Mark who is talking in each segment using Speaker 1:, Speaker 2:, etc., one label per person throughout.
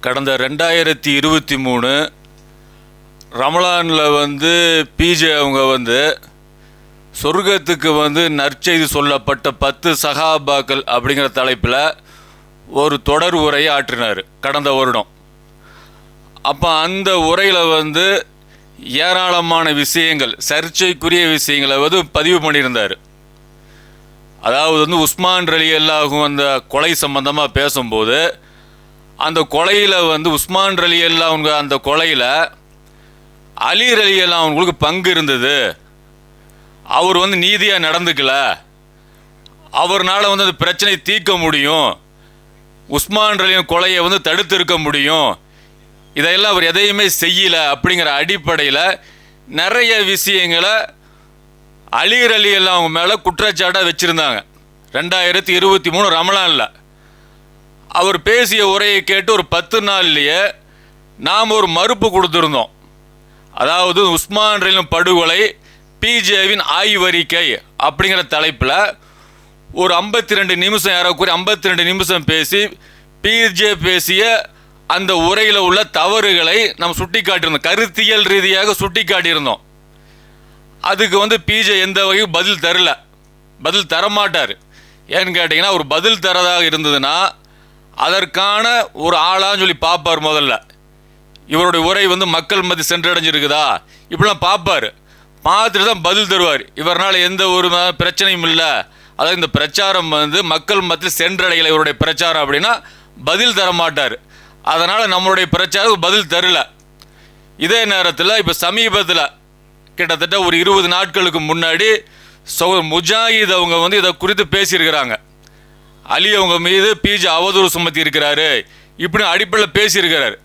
Speaker 1: கடந்த ரெண்டாயிரத்தி இருபத்தி மூணு ரமலானில் வந்து பிஜே அவங்க வந்து சொர்க்கத்துக்கு வந்து நற்செய்தி சொல்லப்பட்ட பத்து சகாபாக்கள் அப்படிங்கிற தலைப்பில் ஒரு தொடர் உரையை ஆற்றினார் கடந்த வருடம். அப்போ அந்த உரையில் வந்து ஏராளமான விஷயங்கள் சர்ச்சைக்குரிய விஷயங்களை வந்து பதிவு பண்ணியிருந்தார். அதாவது வந்து உஸ்மான் ரலி அல்லாஹும் அந்த கொலை சம்பந்தமாக பேசும்போது அந்த கொலையில் வந்து உஸ்மான் ரலி அல்லா அவங்க அந்த கொலையில் அலி ரலி அல்லா அவங்களுக்கு பங்கு இருந்தது. அவர் வந்து நீதியாக நடந்துக்கல. அவர்னால் வந்து அந்த பிரச்சனை தீர்க்க முடியும். உஸ்மான் ரலியின் கொலையை வந்து தடுத்து இருக்க முடியும். இதையெல்லாம் அவர் எதையுமே செய்யல அப்படிங்கிற அடிப்படையில் நிறைய விஷயங்களை அலி அலி எல்லாம் அவங்க மேலே குற்றச்சாட்டாக வச்சுருந்தாங்க. ரெண்டாயிரத்தி இருபத்தி மூணு ரமலானில். அவர் பேசிய உரையை கேட்டு ஒரு பத்து நாள்லேயே நாம் ஒரு மறுப்பு கொடுத்துருந்தோம். அதாவது உஸ்மான் ரயிலும் படுகொலை பிஜேவின் ஆய்வறிக்கை அப்படிங்கிற தலைப்பில் ஒரு ஐம்பத்தி ரெண்டு நிமிஷம் ஏறக்குறி ஐம்பத்தி ரெண்டு நிமிஷம் பேசி பிஜே பேசிய அந்த உரையில் உள்ள தவறுகளை நம்ம சுட்டி காட்டியிருந்தோம் கருத்தியல் ரீதியாக சுட்டி காட்டியிருந்தோம் அதுக்கு வந்து பிஜே எந்த வகையும் பதில் தரல. பதில் தரமாட்டார். ஏன்னு கேட்டிங்கன்னா ஒரு பதில் தரதாக இருந்ததுன்னா அதற்கான ஒரு ஆளான்னு சொல்லி பார்ப்பார் முதல்ல. இவருடைய உரை வந்து மக்கள் மத்தி சென்றடைஞ்சிருக்குதா? இப்படிலாம் பார்ப்பார் பார்த்துட்டு தான் பதில் தருவார். இவரால் எந்த ஒரு பிரச்சனையும் இல்லை. அதாவது இந்த பிரச்சாரம் வந்து மக்கள் மத்தியில் சென்றடையலை இவருடைய பிரச்சாரம் அப்படின்னா பதில் தர மாட்டார் அதனால் நம்மளுடைய பிரச்சாரம் பதில் தரல. இதே நேரத்தில் இப்போ சமீபத்தில் கிட்டத்தட்ட ஒரு இருபது நாட்களுக்கு முன்னாடி சௌ முஜாஹித் அவங்க வந்து இதை குறித்து பேசியிருக்கிறாங்க. அலி அவங்க மீது பிஜே அவதூறு சுமத்தி இருக்கிறாரு இப்படி அடிப்படையில் பேசியிருக்கிறாரு.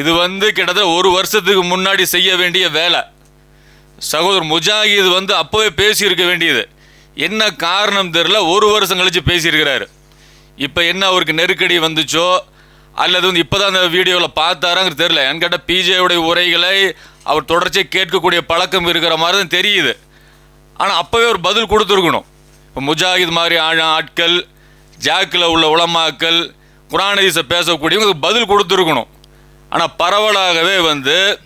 Speaker 1: இது வந்து கிட்டத்தட்ட ஒரு வருஷத்துக்கு முன்னாடி செய்ய வேண்டிய வேலை. சகோதரர் முஜாஹித் வந்து அப்போவே பேசியிருக்க வேண்டியது. என்ன காரணம் தெரில ஒரு வருஷம் கழித்து பேசியிருக்கிறாரு. இப்போ என்ன அவருக்கு நெருக்கடி வந்துச்சோ அல்லது வந்து இப்போ தான் அந்த வீடியோவில் பார்த்தாராங்கிறது தெரில என்கிட்ட கேட்டால் பிஜேவுடைய உரைகளை அவர் தொடர்ச்சியாக கேட்கக்கூடிய பழக்கம் இருக்கிற மாதிரி தான் தெரியுது. ஆனால் அப்போவே ஒரு பதில் கொடுத்துருக்கணும். இப்போ முஜாஹித் மாதிரி ஆ- ஆட்கள் ஜாக்கில் உள்ள உலமாக்கள் குரானதீசை பேசக்கூடியவங்க பதில் கொடுத்துருக்கணும். ஆனால் பரவலாகவே வந்து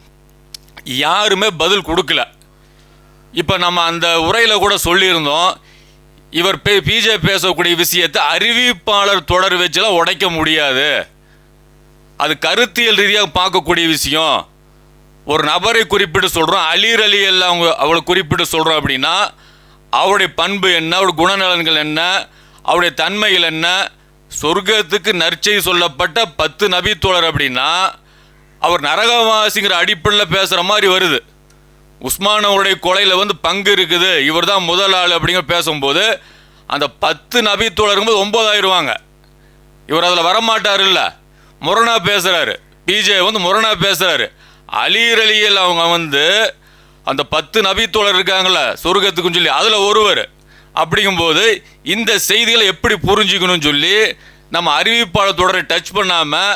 Speaker 1: யாருமே பதில் கொடுக்கல. இப்போ நம்ம அந்த உரையில் கூட சொல்லியிருந்தோம் இவர் பே பிஜே பேசக்கூடிய விஷயத்தை அறிவிப்பாளர் தொடர் வச்சுலாம் உடைக்க முடியாது. அது கருத்தியல் ரீதியாக பார்க்கக்கூடிய விஷயம். ஒரு நபரை குறிப்பிட்டு சொல்கிறோம் அலீர் அலி எல்லாம் அவங்க அவளை குறிப்பிட்டு சொல்கிறோம் அப்படின்னா அவருடைய பண்பு என்ன அவருடைய குணநலன்கள் என்ன அவருடைய தன்மைகள் என்ன சொர்க்கத்துக்கு நற்செய்தி சொல்லப்பட்ட பத்து நபித்தோழர் அப்படின்னா அவர் நரகவாசிங்கிற அடிப்படையில் பேசுகிற மாதிரி வருது. உஸ்மான் அவருடைய கொலையில் வந்து பங்கு இருக்குது. இவர் தான் முதல் ஆள் அப்படிங்கிற பேசும்போது அந்த பத்து நபித்தோழருங்க போது ஒம்பதாயிருவாங்க இவர் அதில் வரமாட்டார் இல்லை முரணா பேசுகிறாரு பிஜே வந்து முரணா பேசுகிறாரு அலீர் அவங்க வந்து அந்த பத்து நபித்தோழர் இருக்காங்கள சொர்க்கத்துக்குன்னு சொல்லி அதில் ஒருவர். அப்படிங்கும்போது இந்த செய்திகளை எப்படி புரிஞ்சுக்கணும்னு சொல்லி நம்ம அறிவிப்பாளர் தொடரை டச் பண்ணாமல்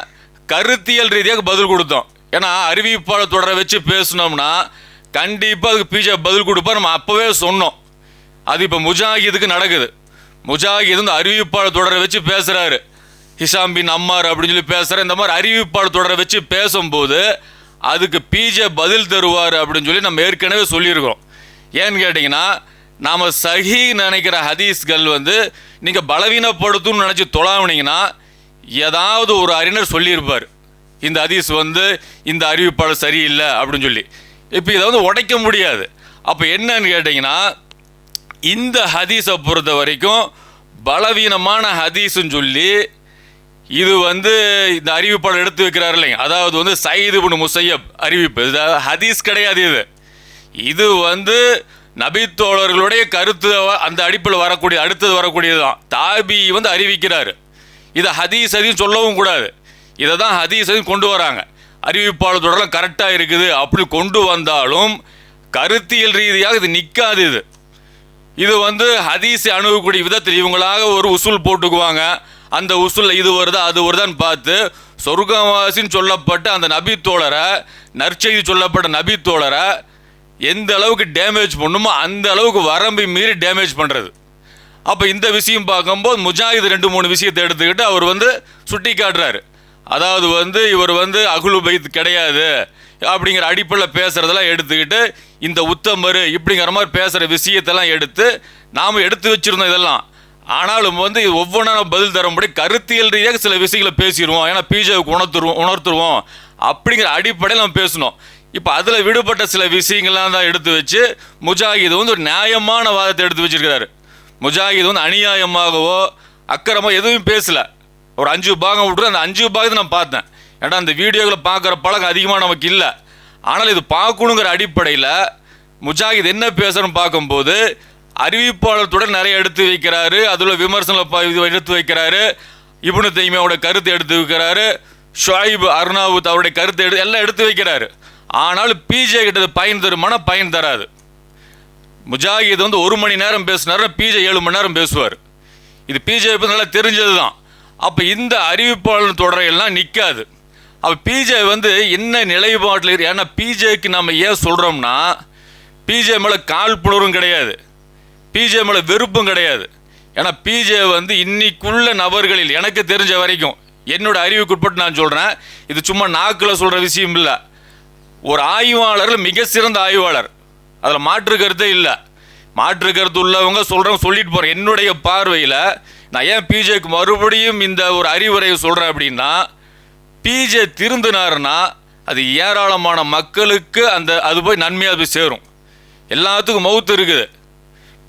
Speaker 1: கருத்தியல் ரீதியாக பதில் கொடுத்தோம். ஏன்னா அறிவிப்பாளர் தொடரை வச்சு பேசுனோம்னா கண்டிப்பாக அதுக்கு பிஜே பதில் கொடுப்பா நம்ம அப்போவே சொன்னோம். அது இப்போ முஜாஹிதுக்கு நடக்குது. முஜாஹித் வந்து அறிவிப்பாளர் தொடரை வச்சு பேசுகிறாரு ஹிஷாம் பின் அம்மார் அப்படின்னு சொல்லி பேசுகிற இந்த மாதிரி அறிவிப்பாளர் தொடரை வச்சு பேசும்போது அதுக்கு பிஜே பதில் தருவார் அப்படின்னு சொல்லி நம்ம ஏற்கனவே சொல்லியிருக்கிறோம். ஏன்னு கேட்டிங்கன்னா நாம் சஹி நினைக்கிற ஹதீஸ்கள் வந்து நீங்கள் பலவீனப்படுத்தும்னு நினச்சி தொழாவினீங்கன்னா ஏதாவது ஒரு அறிஞர் சொல்லியிருப்பார். இந்த ஹதீஸ் வந்து இந்த அறிவிப்பாளர் சரியில்லை அப்படின்னு சொல்லி. இப்போ இதை வந்து உடைக்க முடியாது. அப்போ என்னன்னு கேட்டிங்கன்னா இந்த ஹதீஸை பொறுத்த வரைக்கும் பலவீனமான ஹதீஸ்ன்னு சொல்லி இது வந்து இந்த அறிவிப்பாளர் எடுத்து வைக்கிறார் இல்லைங்க. அதாவது வந்து சயீது பின் முசையப் அறிவிப்பு. இது ஹதீஸ் கிடையாது இது. இது வந்து நபித்தோழர்களுடைய கருத்து அந்த அடிப்பில் வரக்கூடிய அடுத்தது வரக்கூடியது தான். தாபி வந்து அறிவிக்கிறாரு. இதை ஹதீஸ் அதையும் சொல்லவும் கூடாது. இதை தான் ஹதீஸ் அதையும் கொண்டு வராங்க. அறிவிப்பாளர் தொடரெல்லாம் கரெக்டாக இருக்குது. அப்படி கொண்டு வந்தாலும் கருத்தியல் ரீதியாக இது நிற்காது இது. இது வந்து ஹதீஸை அணுகக்கூடிய விதத்தில் இவங்களாக ஒரு உசூல் போட்டுக்குவாங்க. அந்த உசூலில் இது வருதா அது வருதான்னு பார்த்து சொர்க்கவாசின்னு சொல்லப்பட்ட அந்த நபி தோழரை நற்செய்தி சொல்லப்பட்ட நபி தோழரை எந்த அளவுக்கு டேமேஜ் பண்ணுமோ அந்த அளவுக்கு வரம்பை மீறி டேமேஜ் பண்ணுறது அப்போ இந்த விஷயம் பார்க்கும்போது முஜாஹித் ரெண்டு மூணு விஷயத்தை எடுத்துக்கிட்டு அவர் வந்து சுட்டி காட்டுறாரு. அதாவது வந்து இவர் வந்து அகுலு பைத் கிடையாது அப்படிங்கிற அடிப்படையில் பேசுகிறதெல்லாம் எடுத்துக்கிட்டு இந்த உத்தமர் இப்படிங்கிற மாதிரி பேசுகிற விஷயத்தெல்லாம் எடுத்து நாம் எடுத்து வச்சுருந்தோம் இதெல்லாம். ஆனாலும் வந்து இது ஒவ்வொன்றா நம்ம பதில் தரும்படி கருத்தியல் ரீதியாக சில விஷயங்களை பேசிடுவோம். ஏன்னா பிஜேவுக்கு உணர்த்துருவோம் உணர்த்துருவோம். அப்படிங்கிற அடிப்படையில் நம்ம பேசணும். இப்போ அதில் விடுபட்ட சில விஷயங்கள்லாம் தான் எடுத்து வச்சு முஜாஹித் வந்து ஒரு நியாயமான வாதத்தை எடுத்து வச்சிருக்கிறாரு. முஜாஹித் வந்து அநியாயமாகவோ அக்கறமோ எதுவும் பேசலை. ஒரு அஞ்சு பாகம் விட்டுரு அந்த அஞ்சு பாகத்தை நான் பார்த்தேன். ஏன்னா அந்த வீடியோக்களை பார்க்குற பழக்கம் அதிகமாக நமக்கு இல்லை. ஆனால் இது பார்க்கணுங்கிற அடிப்படையில் முஜாஹித் என்ன பேசுகிறன்னு பார்க்கும்போது அறிவிப்பாளத்துடன் நிறைய எடுத்து வைக்கிறாரு. அதில் விமர்சனம் எடுத்து வைக்கிறாரு. இப்னு தைமியாவோட கருத்தை எடுத்து வைக்கிறாரு. ஷாயிப் அர்னாவுத் அவருடைய கருத்தை எடுத்து எல்லாம் எடுத்து வைக்கிறாரு. ஆனாலும் பிஜே கிட்டது பயன் தருமானா பயன் தராது. முஜாஹித் வந்து ஒரு மணி நேரம் பேசினாரு பிஜே ஏழு மணி நேரம் பேசுவார். இது பிஜே நல்லா தெரிஞ்சது தான் அப்போ இந்த அறிவிப்பாளர் தொடரையெல்லாம் நிற்காது அப்போ பிஜே வந்து என்ன நிலைப்பாட்டில் ஏன்னா பிஜேக்கு நம்ம ஏன் சொல்கிறோம்னா பிஜே மேலே காழ்ப்புணர்வும் கிடையாது. பிஜே மேலே வெறுப்பும் கிடையாது. ஏன்னா பிஜே வந்து இன்னைக்குள்ள நபர்களில் எனக்கு தெரிஞ்ச வரைக்கும் என்னோட அறிவுக்குட்பட்டு நான் சொல்கிறேன் இது சும்மா நாக்கில் சொல்கிற விஷயம் இல்லை. ஒரு ஆய்வாளர் மிக சிறந்த ஆய்வாளர். அதில் மாற்று கருத்தே இல்லை. மாற்று கருத்து உள்ளவங்க சொல்கிறவங்க சொல்லிட்டு போகிறேன் என்னுடைய பார்வையில் நான் ஏன் பிஜேக்கு மறுபடியும் இந்த ஒரு அறிவுரையை சொல்கிறேன் அப்படின்னா பிஜே திருந்தினாருன்னா அது ஏராளமான மக்களுக்கு அந்த அது போய் நன்மையாக போய் சேரும். எல்லாத்துக்கும் மவுத்து இருக்குது.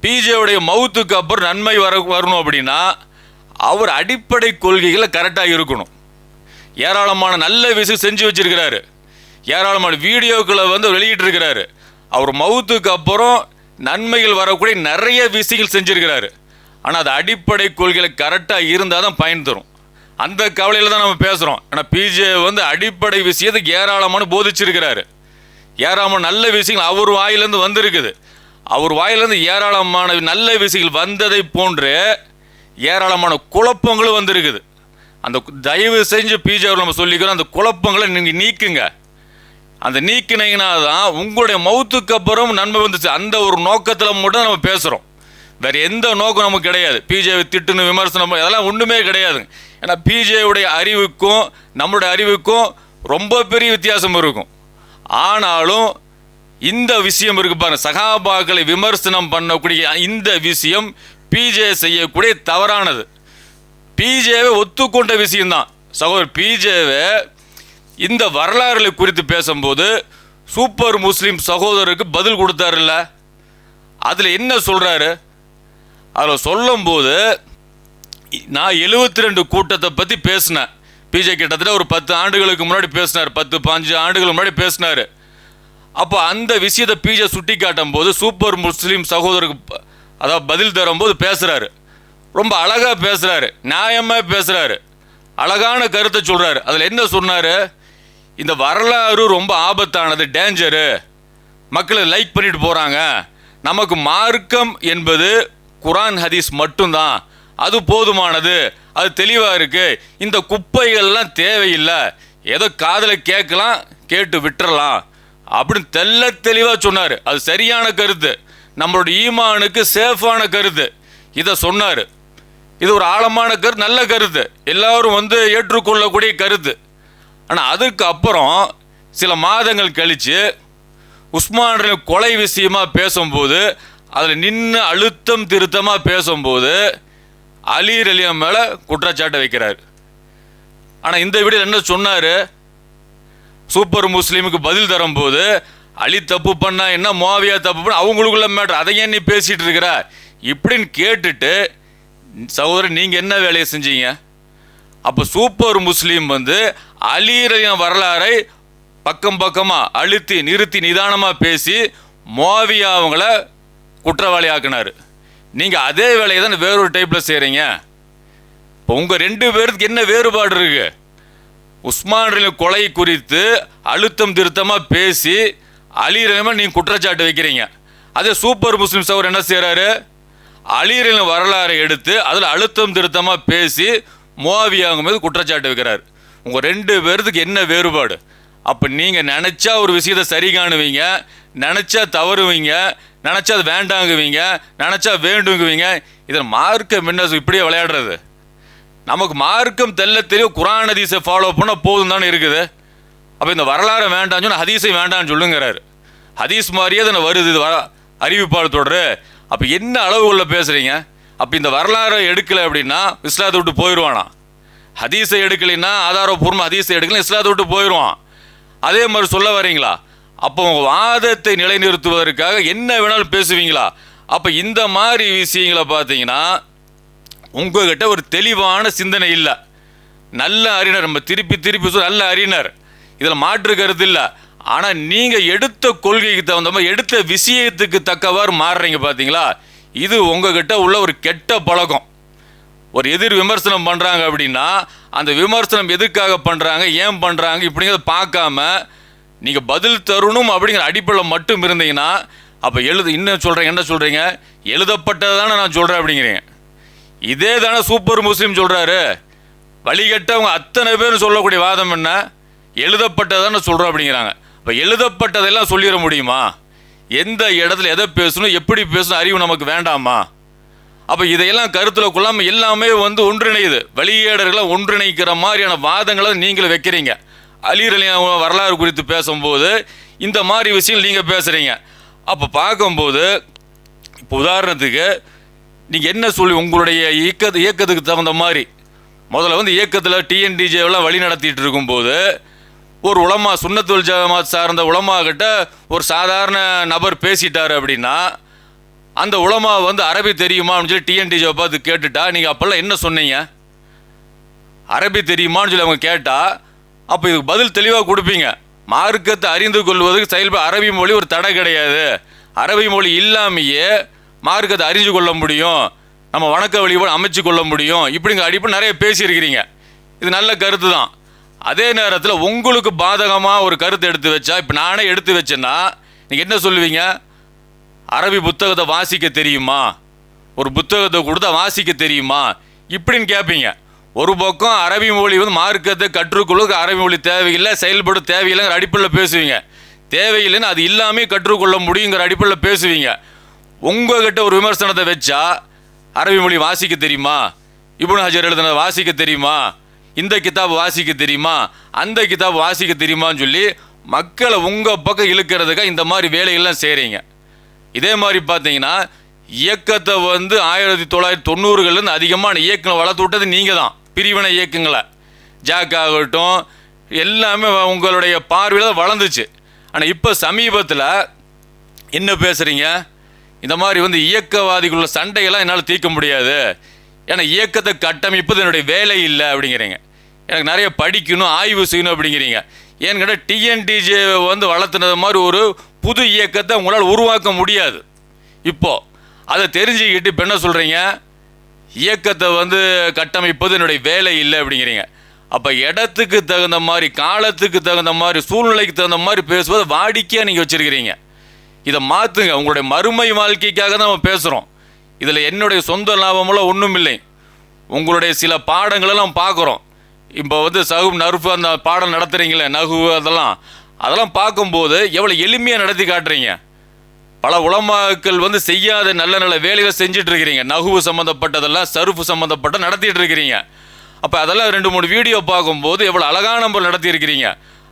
Speaker 1: பிஜேவுடைய மவுத்துக்கு அப்புறம் நன்மை வர வரணும் அப்படின்னா அவர் அடிப்படை கொள்கைகளை கரெக்டாக இருக்கணும். ஏராளமான நல்ல விஷயம் செஞ்சு வச்சிருக்கிறாரு. ஏராளமான வீடியோக்களை வந்து வெளியிட்டிருக்கிறாரு. அவர் மவுத்துக்கு அப்புறம் நன்மைகள் வரக்கூடிய நிறைய விஷயங்கள் செஞ்சுருக்கிறாரு. ஆனால் அது அடிப்படை கொள்கைகளை கரெக்டாக இருந்தால் தான் பயன் தரும். அந்த கவலையில் தான் நம்ம பேசுகிறோம் ஆனால் பிஜே வந்து அடிப்படை விஷயத்துக்கு ஏராளமான போதிச்சிருக்கிறாரு. ஏராளமான நல்ல விஷயங்கள் அவர் வாயிலேருந்து வந்திருக்குது. அவர் வாயிலேருந்து ஏராளமான நல்ல விஷயங்கள் வந்ததை போன்று ஏராளமான குழப்பங்களும் வந்திருக்குது. அந்த தயவு செஞ்சு பிஜேவில் நம்ம சொல்லிக்கிறோம் அந்த குழப்பங்களை நீங்கள் நீக்குங்க. அந்த நீக்கினீங்கன்னா தான் உங்களுடைய மௌத்துக்கு அப்புறம் நன்மை வந்துச்சு. அந்த ஒரு நோக்கத்தில் மட்டும் நம்ம பேசுகிறோம் வேற எந்த நோக்கம் நமக்கு கிடையாது. பிஜேவை திட்டுன்னு விமர்சனம் அதெல்லாம் ஒன்றுமே கிடையாதுங்க. ஏன்னா பிஜேவுடைய அறிவுக்கும் நம்மளுடைய அறிவுக்கும் ரொம்ப பெரிய வித்தியாசம் இருக்கும். ஆனாலும் இந்த விஷயம் இருக்கு பாருங்க. சகாபாக்களை விமர்சனம் பண்ணக்கூடிய இந்த விஷயம் பிஜே செய்யக்கூடிய தவறானது. பிஜேவை ஒத்துக்கொண்ட விஷயம்தான். சகோதரர் பிஜேவை இந்த வரலாறுகளை குறித்து பேசும்போது சூப்பர் முஸ்லீம் சகோதரருக்கு பதில் கொடுத்தாருல்ல. அதில் என்ன சொல்கிறாரு அதில் சொல்லும்போது நான் 72 ரெண்டு கூட்டத்தை பற்றி பேசினேன். பிஜே கிட்டத்தட்ட ஒரு பத்து ஆண்டுகளுக்கு முன்னாடி பேசினார். பத்து பாஞ்சு ஆண்டுகளுக்கு முன்னாடி பேசினார். அப்போ அந்த விஷயத்தை பீஜை சுட்டி காட்டும் போது சூப்பர் முஸ்லீம் சகோதரருக்கு அதாவது பதில் தரும்போது பேசுகிறாரு ரொம்ப அழகாக பேசுகிறாரு நியாயமாக பேசுகிறாரு அழகான கருத்தை சொல்கிறாரு அதில் என்ன சொன்னார்? இந்த வரலாறு ரொம்ப ஆபத்தானது டேஞ்சரு மக்களை லைக் பண்ணிட்டு போகிறாங்க நமக்கு மார்க்கம் என்பது குரான் ஹதீஸ் மட்டும்தான். அது போதுமானது. அது தெளிவாக இருக்குது இந்த குப்பைகள்லாம் தேவையில்லை. ஏதோ காதில் கேட்கலாம் கேட்டு விட்டுறலாம். அப்படின்னு தெள்ள தெளிவாக சொன்னார். அது சரியான கருத்து. நம்மளோட ஈமானுக்கு சேஃபான கருத்து. இதை சொன்னார். இது ஒரு ஆழமான கருத்து நல்ல கருத்து. எல்லாரும் வந்து ஏற்றுக்கொள்ளக்கூடிய கருத்து. ஆனால் அதுக்கு அப்புறம் சில மாதங்கள் கழித்து உஸ்மானின் கொலை விஷயமா பேசும்போது அதில் நின்று அழுத்தம் திருத்தமாக பேசும்போது அலி ரலியம் மேலே குற்றச்சாட்டை வைக்கிறார். ஆனால் இந்த வீடியோ என்ன சொன்னார்? சூப்பர் முஸ்லீமுக்கு பதில் தரும்போது அலி தப்பு பண்ணா என்ன மோவியா தப்பு பண்ண அவங்களுக்குள்ள மேட்ரு அதை ஏன் நீ பேசிட்டு இருக்கிற? இப்படின்னு கேட்டுட்டு சகோதரர் நீங்கள் என்ன வேலையை செஞ்சீங்க? அப்போ சூப்பர் முஸ்லீம் வந்து அலீரையின் வரலாறை பக்கம் பக்கமாக அழுத்தி நிறுத்தி நிதானமாக பேசி மோவியா அவங்கள குற்றவாளி ஆக்குனாரு. நீங்கள் அதே வேலையை தான் வேறொரு டைப்பில் செய்கிறீங்க இப்போ உங்கள் ரெண்டு பேருக்கு என்ன வேறுபாடு இருக்குது உஸ்மானின் கொலை குறித்து அழுத்தம் திருத்தமாக பேசி அலிரமா நீங்கள் குற்றச்சாட்டு வைக்கிறீங்க. அதே சூப்பர் முஸ்லீம் சவர் என்ன செய்கிறாரு அலிரின் வரலாறை எடுத்து அதில் அழுத்தம் திருத்தமாக பேசி மோவியாங்க மீது குற்றச்சாட்டு வைக்கிறார். உங்கள் ரெண்டு பேர்த்துக்கு என்ன வேறுபாடு? அப்போ நீங்கள் நினச்சா ஒரு விஷயத்தை சரி காணுவீங்க நினச்சா தவறுவீங்க நினச்சா அது வேண்டாங்குவீங்க நினச்சா வேண்டுங்குவீங்க. இதில் மார்க்க மின்னஸ் இப்படியே விளையாடுறது? நமக்கு மார்க்கம் தெல்ல தெரியும் குரான் ஹதீஸை ஃபாலோ பண்ண போதும் தானே இருக்குது. அப்போ இந்த வரலாறு வேண்டாம்னு சொன்னால் ஹதீஸை வேண்டாம்னு சொல்லுங்கிறாரு. ஹதீஸ் மாதிரியே தானே வருது இது வர அறிவிப்பாளர் தொடரு. அப்போ என்ன அளவுகளில் பேசுகிறீங்க அப்போ இந்த வரலாறை எடுக்கலை அப்படின்னா இஸ்லாத்தை விட்டு போயிடுவானா ஹதீஸை எடுக்கலைன்னா ஆதாரப்பூர்வம் ஹதீஸை எடுக்கலாம் இஸ்லாத்தை விட்டு போயிடுவான் அதே மாதிரி சொல்ல வரீங்களா? அப்போ உங்கள் வாதத்தை நிலைநிறுத்துவதற்காக என்ன வேணாலும் பேசுவீங்களா? அப்போ இந்த மாதிரி விஷயங்களை பார்த்தீங்கன்னா உங்ககிட்ட ஒரு தெளிவான சிந்தனை இல்லை. நல்ல அறிஞர் நம்ம திருப்பி திருப்பி சொல்ல நல்ல அறிஞர். இதில் மாற்று கருத்து இல்லை. ஆனால் நீங்கள் எடுத்த கொள்கைக்கு தகுந்த மாதிரி எடுத்த விஷயத்துக்கு தக்கவாறு மாறுறீங்க பார்த்தீங்களா இது உங்ககிட்ட உள்ள ஒரு கெட்ட பழக்கம். ஒரு எதிர் விமர்சனம் பண்ணுறாங்க அப்படின்னா அந்த விமர்சனம் எதுக்காக பண்ணுறாங்க ஏன் பண்ணுறாங்க இப்படிங்கிறத பார்க்காம நீங்கள் பதில் தரணும் அப்படிங்கிற அடிப்படையில் மட்டும் இருந்தீங்கன்னா அப்போ எழுது இன்னும் சொல்கிறேன் என்ன சொல்கிறீங்க எழுதப்பட்டதான நான் சொல்கிறேன் அப்படிங்கிறீங்க. இதே தானே சூப்பர் முஸ்லீம் சொல்கிறாரு வழிகட்டவங்க அத்தனை பேர் சொல்லக்கூடிய வாதம் என்ன? எழுதப்பட்டதான சொல்கிறோம் அப்படிங்கிறாங்க. இப்போ எழுதப்பட்டதெல்லாம் சொல்லிட முடியுமா? எந்த இடத்துல எதை பேசணும் எப்படி பேசணும் அறிவு நமக்கு வேண்டாமா? அப்போ இதையெல்லாம் கருத்தில் கொள்ளாமல் எல்லாமே வந்து ஒன்றிணையுது. வெளியேடர்களை ஒன்றிணைக்கிற மாதிரியான வாதங்களை நீங்களும் வைக்கிறீங்க. அலிரலி வரலாறு குறித்து பேசும்போது இந்த மாதிரி விஷயம் நீங்கள் பேசுகிறீங்க அப்போ பார்க்கும்போது இப்போ உதாரணத்துக்கு நீங்கள் என்ன சொல்லி உங்களுடைய இயக்க இயக்கத்துக்கு தகுந்த மாதிரி முதல்ல வந்து இயக்கத்தில் டிஎன்டிஜேவெல்லாம் வழி நடத்திட்டு இருக்கும்போது ஒரு உளமா சுண்ணத்தொழில் ஜமாத் சார்ந்த உளமாகிட்ட ஒரு சாதாரண நபர் பேசிட்டார் அப்படின்னா அந்த உளமா வந்து அரபி தெரியுமா அப்படின்னு சொல்லி டிஎன்டிஜே பார்த்து கேட்டுட்டா நீங்கள் அப்போல்லாம் என்ன சொன்னீங்க? அரபி தெரியுமான்னு சொல்லி அவங்க கேட்டால் அப்போ இதுக்கு பதில் தெளிவாக கொடுப்பீங்க. மார்க்கத்தை அறிந்து கொள்வதற்கு செயல்பட அரபி மொழி ஒரு தடை கிடையாது. அரபி மொழி இல்லாமையே மார்க்கத்தை அறிஞ்சு கொள்ள முடியும். நம்ம வணக்க வழிபாடு அமைச்சு கொள்ள முடியும். இப்படிங்க அடிப்படை நிறைய பேசியிருக்கிறீங்க. இது நல்ல கருத்து தான் அதே நேரத்தில் உங்களுக்கு பாதகமாக ஒரு கருத்து எடுத்து வச்சா இப்போ நானே எடுத்து வச்சேன்னா நீங்கள் என்ன சொல்லுவீங்க? அரபி புத்தகத்தை வாசிக்க தெரியுமா? ஒரு புத்தகத்தை கொடுத்தா வாசிக்க தெரியுமா? இப்படின்னு கேட்பீங்க ஒரு பக்கம் அரபி மொழி வந்து மார்க்கத்தை கற்றுக்கொள்ள அரபி மொழி தேவையில்லை செயல்பட தேவையில்லைங்கிற அடிப்படையில் பேசுவீங்க. தேவையில்லைன்னு அது இல்லாமல் கற்றுக்கொள்ள முடியுங்கிற அடிப்படையில் பேசுவீங்க. உங்ககிட்ட ஒரு விமர்சனத்தை வச்சா அரபி மொழி வாசிக்க தெரியுமா? இபுன் ஹஜர் எழுதின வாசிக்க தெரியுமா? இந்த கிதாப் வாசிக்க தெரியுமா? அந்த கிதாப் வாசிக்க தெரியுமான்னு சொல்லி மக்களை உங்கள் பக்கம் இழுக்கிறதுக்காக இந்த மாதிரி வேலைகள்லாம் செய்கிறீங்க இதே மாதிரி பார்த்தீங்கன்னா இயக்கத்தை வந்து ஆயிரத்தி தொள்ளாயிரத்தி தொண்ணூறுகள்லேருந்து அதிகமான இயக்கங்களை வளர்த்து விட்டது நீங்கள் தான் பிரிவினை இயக்கங்களை. ஜாக் ஆகட்டும் எல்லாமே உங்களுடைய பார்வையில் தான் வளர்ந்துச்சு. ஆனால் இப்போ சமீபத்தில் என்ன பேசுகிறீங்க இந்த மாதிரி வந்து இயக்கவாதிகளுள்ள சண்டையெல்லாம் என்னால் தீர்க்க முடியாது. ஏன்னா இயக்கத்தை கட்டமைப்பது என்னுடைய வேலை இல்லை அப்படிங்கிறீங்க. எனக்கு நிறைய படிக்கணும் ஆய்வு செய்யணும் அப்படிங்கிறீங்க. ஏன்னு கேட்டால் டிஎன்டிஜே வந்து வளர்த்துனது மாதிரி ஒரு புது இயக்கத்தை உங்களால் உருவாக்க முடியாது. இப்போது அதை தெரிஞ்சுக்கிட்டு இப்போ என்ன சொல்கிறீங்க இயக்கத்தை வந்து கட்டமைப்பது என்னுடைய வேலை இல்லை அப்படிங்கிறீங்க. அப்போ இடத்துக்கு தகுந்த மாதிரி காலத்துக்கு தகுந்த மாதிரி சூழ்நிலைக்கு தகுந்த மாதிரி பேசுவது வாடிக்கையாக நீங்கள் வச்சுருக்கிறீங்க. இதை மாற்றுங்க உங்களுடைய மறுமை வாழ்க்கைக்காக தான் நம்ம பேசுகிறோம் இதில் என்னுடைய சொந்த லாபமெல்லாம் ஒன்றும் இல்லை. உங்களுடைய சில பாடங்களெல்லாம் பார்க்குறோம். இப்போ வந்து சகு நறுப்பு அந்த பாடம் நடத்துகிறீங்களே நகு அதெல்லாம். அதெல்லாம் பார்க்கும்போது எவ்வளோ எளிமையாக நடத்தி காட்டுறீங்க. பல உலமாக்கள் வந்து செய்யாத நல்ல நல்ல வேலைகளை செஞ்சுட்டு இருக்கிறீங்க. நகுவு சம்மந்தப்பட்டதெல்லாம் சருப்பு சம்மந்தப்பட்ட நடத்திட்டு இருக்கிறீங்க. அப்போ அதெல்லாம் ரெண்டு மூணு வீடியோ பார்க்கும்போது எவ்வளோ அழகான நம்ம நடத்தியிருக்கிறீங்க.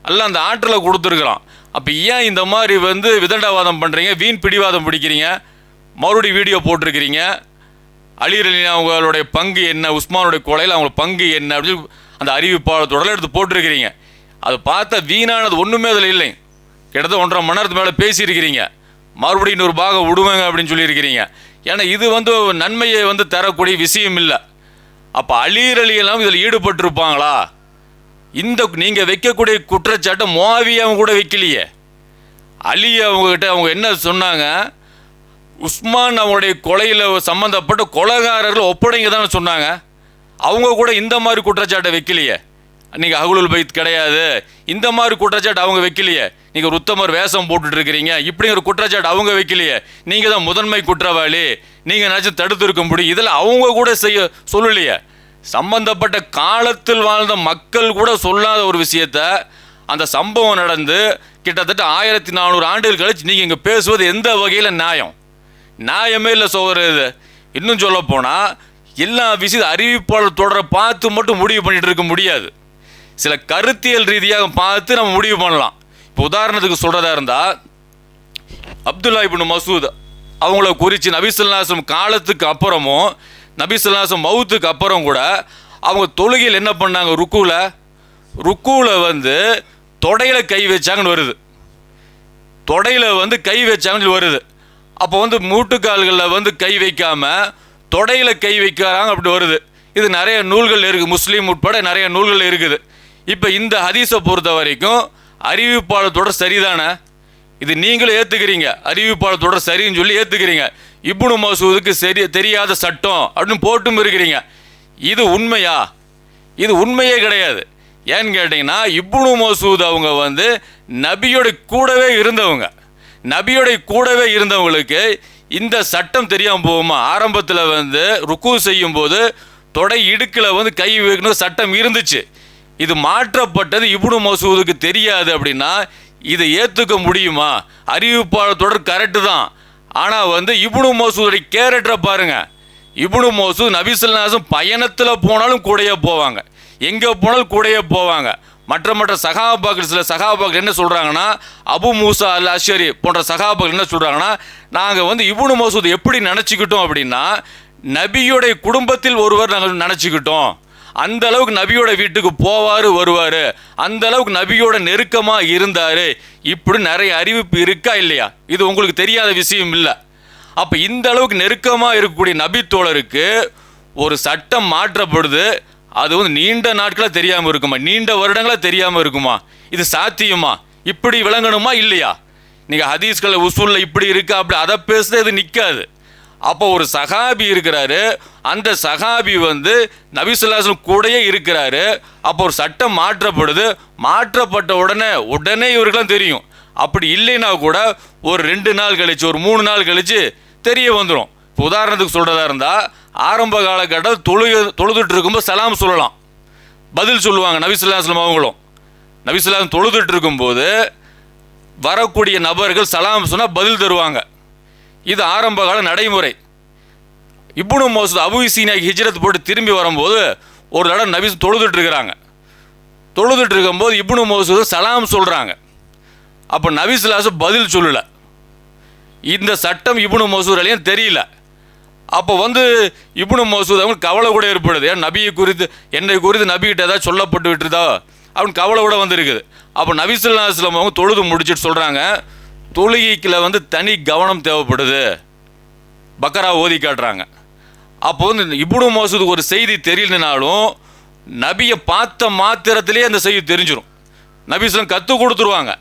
Speaker 1: எல்லாம் அந்த ஆற்றில் கொடுத்துருக்குறோம் அப்போ ஏன் இந்த மாதிரி வந்து விதண்டாவாதம் பண்ணுறீங்க வீண் பிடிவாதம் பிடிக்கிறீங்க? மறுபடியும் வீடியோ போட்டிருக்கிறீங்க? அலிரலி அவங்களுடைய பங்கு என்ன? உஸ்மானுடைய கொலையில் அவங்க பங்கு என்ன? அப்படின்னு அந்த அறிவிப்பாளத்தோட எடுத்து போட்டிருக்கிறீங்க. அதை பார்த்தா வீணானது ஒன்றுமே அதில் இல்லை. கிட்டத்தட்ட ஒன்றரை மணி நேரத்துக்கு மேலே பேசியிருக்கிறீங்க. மறுபடியும் இன்னொரு பாகம் விடுவாங்க அப்படின்னு சொல்லியிருக்கிறீங்க. ஏன்னா இது வந்து நன்மையை வந்து தரக்கூடிய விஷயம் இல்லை. அப்போ அலீர் இதில் ஈடுபட்டிருப்பாங்களா? இந்த நீங்கள் வைக்கக்கூடிய குற்றச்சாட்டை மோவியாவும் கூட வைக்கலையே. அலி அவங்கக்கிட்ட அவங்க என்ன சொன்னாங்க? உஸ்மான் அவங்களுடைய கொலையில் சம்மந்தப்பட்ட கொலகாரர்கள் ஒப்படைங்க தானே சொன்னாங்க. அவங்க கூட இந்த மாதிரி குற்றச்சாட்டை வைக்கலையே. நீங்கள் அகுலுல் பைத் கிடையாது. இந்த மாதிரி குற்றச்சாட்டு அவங்க வைக்கலையே. நீங்கள் ருத்தமர் வேஷம் போட்டுட்டு இருக்கிறீங்க இப்படிங்கிற குற்றச்சாட்டு அவங்க வைக்கலையே. நீங்கள் தான் முதன்மை குற்றவாளி. நீங்கள் நினச்சி தடுத்துருக்க முடியும் இதில் அவங்க கூட செய்ய சொல்லலையே. சம்பந்தப்பட்ட காலத்தில் வாழ்ந்த மக்கள் கூட சொல்லாத ஒரு விஷயத்த அந்த சம்பவம் நடந்து கிட்டத்தட்ட ஆயிரத்தி நானூறு ஆண்டுகள் கழிச்சு நீங்கள் இங்கே பேசுவது எந்த வகையில் நியாயம்? நியாயமே இல்லை சோகர் இது. இன்னும் சொல்ல போனால் எல்லா விஷயம் அறிவிப்பாளர் தொடரை பார்த்து மட்டும் முடிவு பண்ணிட்டு இருக்க முடியாது. சில கருத்தியல் ரீதியாக பார்த்து நம்ம முடிவு பண்ணலாம். இப்போ உதாரணத்துக்கு சொல்கிறதா இருந்தால் அப்துல்லா இபின் மசூத் அவங்கள குறித்து நபிசுல்லாசம் காலத்துக்கு அப்புறமும் நபிசுல்லாசம் மவுத்துக்கு அப்புறம் கூட அவங்க தொழுகையில் என்ன பண்ணாங்க? ருக்குவில் ருக்குவில் வந்து தொடையில் கை வச்சாங்கன்னு வருது. தொடையில் வந்து கை வச்சாங்கன்னு வருது. அப்போ வந்து மூட்டுக்கால்களில் வந்து கை வைக்காமல் தொடையில் கை வைக்கிறாங்க அப்படி வருது. இது நிறைய நூல்கள் இருக்குது. முஸ்லீம் உட்பட நிறைய நூல்கள் இருக்குது. இப்போ இந்த ஹதீஸை பொறுத்த வரைக்கும் அறிவிப்பாளத்தோட சரிதானே? இது நீங்களும் ஏற்றுக்கிறீங்க அறிவிப்பாளத்தோட சரின்னு சொல்லி ஏற்றுக்கிறீங்க இப்னு மசூதுக்கு சரி தெரியாத சட்டம் அப்படின்னு போட்டும் இருக்கிறீங்க. இது உண்மையா? இது உண்மையே கிடையாது. ஏன்னு கேட்டிங்கன்னா இப்னு மசூத் அவங்க வந்து நபியோட கூடவே இருந்தவங்க. நபியோட கூடவே இருந்தவங்களுக்கு இந்த சட்டம் தெரியாமல் போகுமா? ஆரம்பத்தில் வந்து ருக்கு செய்யும் போது தொடை இடுக்கில் வந்து கை வைக்கணும் சட்டம் இருந்துச்சு. இது மாற்றப்பட்டது இப்னு மசூதுக்கு தெரியாது அப்படின்னா இதை ஏற்றுக்க முடியுமா? அறிவிப்பாளர் தொடர் கரெக்டு தான். ஆனால் வந்து இபுனு மசூதுடைய கேரக்டரை பாருங்கள் இபுனு மசூத் நபிசுல்லாசும் பயணத்தில் போனாலும் கூடயே போவாங்க. எங்கே போனாலும் கூடயே போவாங்க. மற்ற மற்ற சகாபாக்கள் சில சகாபாக்கள் என்ன சொல்கிறாங்கன்னா அபு மூசா அல் அஷரி போன்ற சகாபாக்கள் என்ன சொல்கிறாங்கன்னா நாங்கள் வந்து இபுனு மசூத் எப்படி நினச்சிக்கிட்டோம் அப்படின்னா நபியுடைய குடும்பத்தில் ஒருவர் நாங்கள் நினச்சிக்கிட்டோம். அந்த அளவுக்கு நபியோட வீட்டுக்கு போவார் வருவார். அந்த அளவுக்கு நபியோட நெருக்கமாக இருந்தார். இப்படி நிறைய அறிவிப்பு இருக்கா இல்லையா? இது உங்களுக்கு தெரியாத விஷயம் இல்லை. அப்போ இந்த அளவுக்கு நெருக்கமாக இருக்கக்கூடிய நபி தோழருக்கு ஒரு சட்டம் மாற்றப்படுது. அது வந்து நீண்ட நாட்களாக தெரியாமல் இருக்குமா? நீண்ட வருடங்களாக தெரியாமல் இருக்குமா? இது சாத்தியமா? இப்படி விளங்கணுமா இல்லையா? நீங்கள் ஹதீஸ்களை உசூலில் இப்படி இருக்கா? அப்படி அதை பேசுகிறது இது நிற்காது அப்போ ஒரு சகாபி இருக்கிறாரு. அந்த சகாபி வந்து நபிசுல்லாசன் கூடயே இருக்கிறாரு. அப்போ ஒரு சட்டம் மாற்றப்படுது. மாற்றப்பட்ட உடனே உடனே இவருக்கெல்லாம் தெரியும். அப்படி இல்லைன்னா கூட ஒரு ரெண்டு நாள் கழிச்சு ஒரு மூணு நாள் கழிச்சு தெரிய வந்துடும் இப்போ உதாரணத்துக்கு சொல்கிறதா இருந்தால் ஆரம்ப காலகட்டம் தொழுக தொழுதுட்டு இருக்கும்போது சலாம் சொல்லலாம். பதில் சொல்லுவாங்க நபிசுல்லாஸ்லம் அவங்களும். நபிசுல்லாஸ்லம் தொழுதுட்டு இருக்கும்போது வரக்கூடிய நபர்கள் சலாம் சொன்னால் பதில் தருவாங்க. இது ஆரம்பகால நடைமுறை. இப்னு மோசத் அபுசீனா ஹிஜ்ரத் போட்டு திரும்பி வரும்போது ஒரு தடவை நபி தொழுதுட்டு இருக்கிறாங்க தொழுதுட்டு இருக்கும்போது இப்னு மோசூத் சலாம் சொல்கிறாங்க அப்போ நபிசுலாசு பதில் சொல்லலை. இந்த சட்டம் இப்னு மசூத் அலியும் தெரியல. அப்போ வந்து இப்னு மசூத் அவங்க கவலை கூட ஏற்படுது. ஏன் நபியை குறித்து என்னை குறித்து நபிகிட்ட ஏதாவது சொல்லப்பட்டு விட்டுருதா? அப்படின்னு கவலை கூட வந்திருக்குது. அப்போ நபிசுல்லாஸ்லம் அவங்க தொழுது முடிச்சிட்டு சொல்கிறாங்க தொழுகைக்கில் வந்து தனி கவனம் தேவைப்படுது. பக்கரா ஓதி காட்டுறாங்க. அப்போ வந்து இந்த இப்னு ஒரு செய்தி தெரியலனாலும் நபியை பார்த்த மாத்திரத்திலே அந்த செய்தி தெரிஞ்சிடும் நபிஸ்லாம் கற்றுக் கொடுத்துருவாங்க.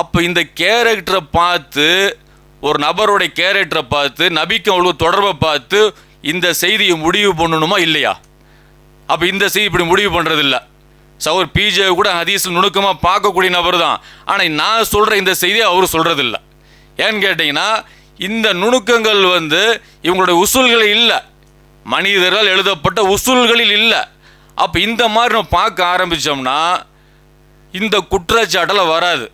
Speaker 1: அப்போ இந்த கேரக்டரை பார்த்து ஒரு நபருடைய கேரக்டரை பார்த்து நபிக்கு அவ்வளோ தொடர்பை பார்த்து இந்த செய்தியை முடிவு பண்ணணுமா இல்லையா? அப்போ இந்த செய்தி இப்படி முடிவு பண்ணுறதில்லை சவர் பிஜே கூட ஹதீஸில் நுணுக்கமாக பார்க்கக்கூடிய நபர் தான் ஆனால் நான் சொல்கிற இந்த செய்தியை அவர் சொல்கிறதில்ல ஏன்னு கேட்டிங்கன்னா இந்த நுணுக்கங்கள் வந்து இவங்களுடைய உசூல்களில் இல்லை. மனிதரால் எழுதப்பட்ட உசூல்களில் இல்லை. அப்போ இந்த மாதிரி நம்ம பார்க்க ஆரம்பித்தோம்னா இந்த குற்றச்சாட்டில் வராது.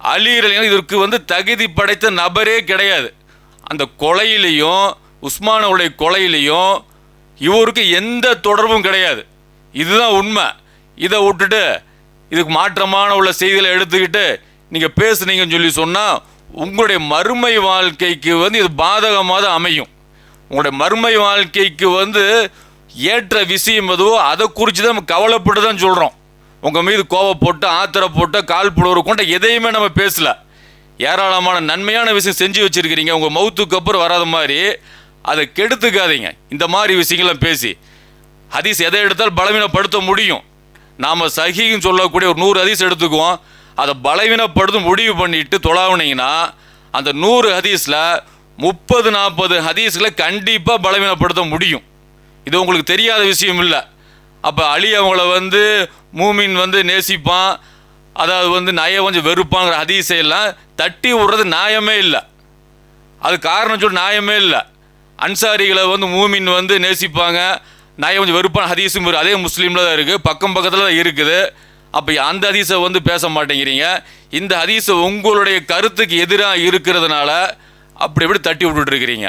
Speaker 1: அலிரலின் இதற்கு வந்து தகுதி படைத்த நபரே கிடையாது. அந்த கொலையிலையும் உஸ்மானோடைய கொலையிலையும் இவருக்கு எந்த தொடர்பும் கிடையாது. இதுதான் உண்மை. இதை விட்டுட்டு இதுக்கு மாற்றமான உள்ள செய்திகளை எடுத்துக்கிட்டு நீங்கள் பேசுனீங்கன்னு சொல்லி சொன்னால் உங்களுடைய மறுமை வாழ்க்கைக்கு வந்து இது பாதகமாக தான் அமையும். உங்களுடைய மறுமை வாழ்க்கைக்கு வந்து ஏற்ற விஷயம் எதுவோ அதை குறித்து தான் நம்ம கவலைப்பட்டு தான் சொல்கிறோம் உங்கள் மீது கோவப்பட்டு ஆத்திரப்பட்டு கால் புலவர் கொண்ட எதையுமே நம்ம பேசல. ஏராளமான நன்மையான விஷயம் செஞ்சு வச்சுருக்கிறீங்க. உங்கள் மவுத்துக்கு அப்புறம் வராத மாதிரி அதை கெடுத்துக்காதீங்க. இந்த மாதிரி விஷயங்கள்லாம் பேசி. ஹதீஸ் எதை எடுத்தால் பலவீனப்படுத்த முடியும். நாம் சஹின்னு சொல்லக்கூடிய ஒரு நூறு ஹதீஸ் எடுத்துக்குவோம். அதை பலவீனப்படுத்தும் முடிவு பண்ணிட்டு தொலாவுனீங்கன்னா அந்த நூறு ஹதீஸில் முப்பது நாற்பது ஹதீஸில் கண்டிப்பாக பலவீனப்படுத்த முடியும். இது உங்களுக்கு தெரியாத விஷயம் இல்லை. அப்போ அலி அவங்கள வந்து மூமின் வந்து நேசிப்பான். அதாவது வந்து நய கொஞ்சம் வெறுப்பாங்கிற ஹதீஸை எல்லாம் தட்டி விடுறது நியாயமே இல்லை. அது காரணம் சொல்லி நியாயமே இல்லை. அன்சாரிகளை வந்து மூமின் வந்து நேசிப்பாங்க. நான் கொஞ்சம் வெறுப்பான ஹதீஸும் அதே முஸ்லீமில் தான் இருக்குது பக்கம் பக்கத்தில் தான் இருக்குது. அப்போ அந்த ஹதீஸை வந்து பேச மாட்டேங்கிறீங்க. இந்த ஹதீஸை உங்களுடைய கருத்துக்கு எதிராக இருக்கிறதுனால அப்படி இப்படி தட்டி விட்டுட்ருக்கிறீங்க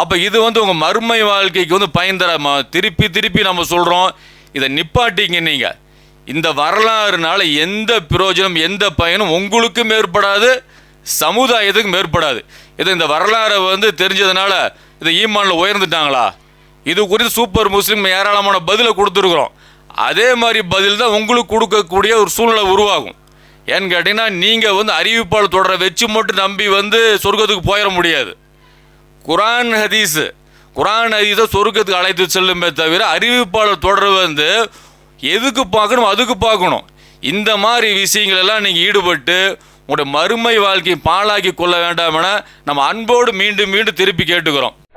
Speaker 1: அப்போ இது வந்து உங்கள் மறுமை வாழ்க்கைக்கு வந்து பயன் தராம திருப்பி திருப்பி நம்ம சொல்கிறோம் இதை நிப்பாட்டிங்க நீங்கள் இந்த வரலாறுனால எந்த பிரயோஜனம் எந்த பயனும் உங்களுக்கும் ஏற்படாது சமுதாயத்துக்கும் ஏற்படாது. இது இந்த வரலாறை வந்து தெரிஞ்சதுனால இதை ஈமானில் உயர்ந்துட்டாங்களா? இது குறித்து சூப்பர் முஸ்லீம் ஏராளமான பதிலை கொடுத்துருக்குறோம். அதே மாதிரி பதில் தான் உங்களுக்கு கொடுக்கக்கூடிய ஒரு சூழ்நிலை உருவாகும். ஏன்னு கேட்டிங்கன்னா நீங்கள் வந்து அறிவிப்பால் தொடரை வச்சு மட்டும் நம்பி வந்து சொர்க்கத்துக்கு போயிட முடியாது. குரான் ஹதீஸு குரான் ஹதீஸை சொர்க்கத்துக்கு அழைத்து செல்லுமே தவிர அறிவிப்பாளர் தொடர் வந்து எதுக்கு பார்க்கணும் அதுக்கு பார்க்கணும். இந்த மாதிரி விஷயங்கள் எல்லாம் நீங்கள் ஈடுபட்டு உங்களுடைய மறுமை வாழ்க்கையை பாழாக்கி கொள்ள வேண்டாம் என நம்ம அன்போடு மீண்டும் மீண்டும் திருப்பி கேட்டுக்கிறோம்.